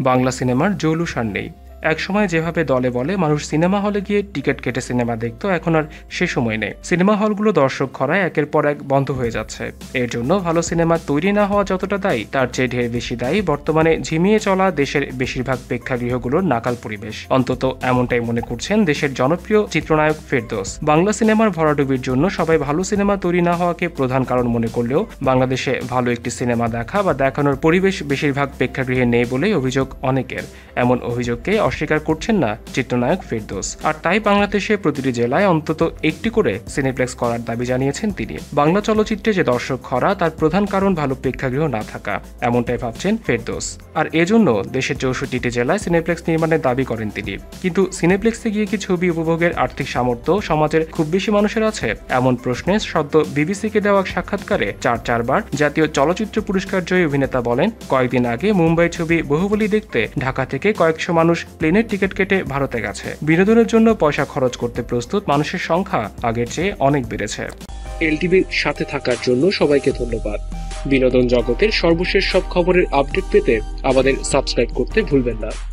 বাংলা সিনেমার জৌলুসার নেই। একসময় যেভাবে দলে বলে, মানুষ সিনেমা হলে গিয়ে টিকিট কেটে সিনেমা দেখতো, এখন আর সে সময় নেই। সিনেমা হলগুলো দর্শক খরায় একের পর এক বন্ধ হয়ে যাচ্ছে। এর জন্য ভালো সিনেমা তৈরি না হওয়া যতটা দায়ী, তার চেয়ে ঢের বেশি দায়ী বর্তমানে ঝিমিয়ে চলা দেশের বেশিরভাগ প্রেক্ষাগৃহগুলোর নাকাল পরিবেশ। অন্তত এমনটাই মনে করছেন দেশের জনপ্রিয় চিত্রনায়ক ফেরদোস। বাংলা সিনেমার ভরাডুবির জন্য সবাই ভালো সিনেমা তৈরি না হওয়াকে প্রধান কারণ মনে করলেও বাংলাদেশে ভালো একটি সিনেমা দেখা বা দেখানোর পরিবেশ বেশিরভাগ প্রেক্ষাগৃহে নেই বলেই অভিযোগ অনেকের। এমন অভিযোগকে অস্বীকার করছেন না চিত্রনায়ক ফেরদোস। আর তাই বাংলাদেশে প্রতিটি জেলায় অন্তত একটি করে সিনেপ্লেক্স করার দাবি জানিয়েছেন তিনি। বাংলা চলচ্চিত্রে যে দর্শক খরা তার প্রধান কারণ ভালো প্রেক্ষাগৃহ না থাকা। এমনটাই ভাবছেন ফেরদোস। আর এজন্য দেশের চৌষট্টিটি জেলায় সিনেপ্লেক্স নির্মাণের দাবি করেন তিনি। কিন্তু সিনেপ্লেক্সে গিয়ে কি ছবি উপভোগের আর্থিক সামর্থ্য সমাজের খুব বেশি মানুষের আছে? এমন প্রশ্নে সদ্য বিবিসিকে দেওয়া সাক্ষাৎকারে চার চারবার জাতীয় চলচ্চিত্র পুরস্কার জয়ী অভিনেতা বলেন, কয়েকদিন আগে মুম্বাই ছবি বহুবলি দেখতে ঢাকা থেকে কয়েকশো মানুষ প্লেনের টিকিট কেটে ভারতে গেছে। বিনোদনের জন্য পয়সা খরচ করতে প্রস্তুত, মানুষের সংখ্যা আগের চেয়ে অনেক বেড়েছে। এলটিভির সাথে থাকার জন্য সবাইকে ধন্যবাদ। বিনোদন জগতের সর্বশেষ সব খবরের আপডেট পেতে আমাদের সাবস্ক্রাইব করতে ভুলবেন না।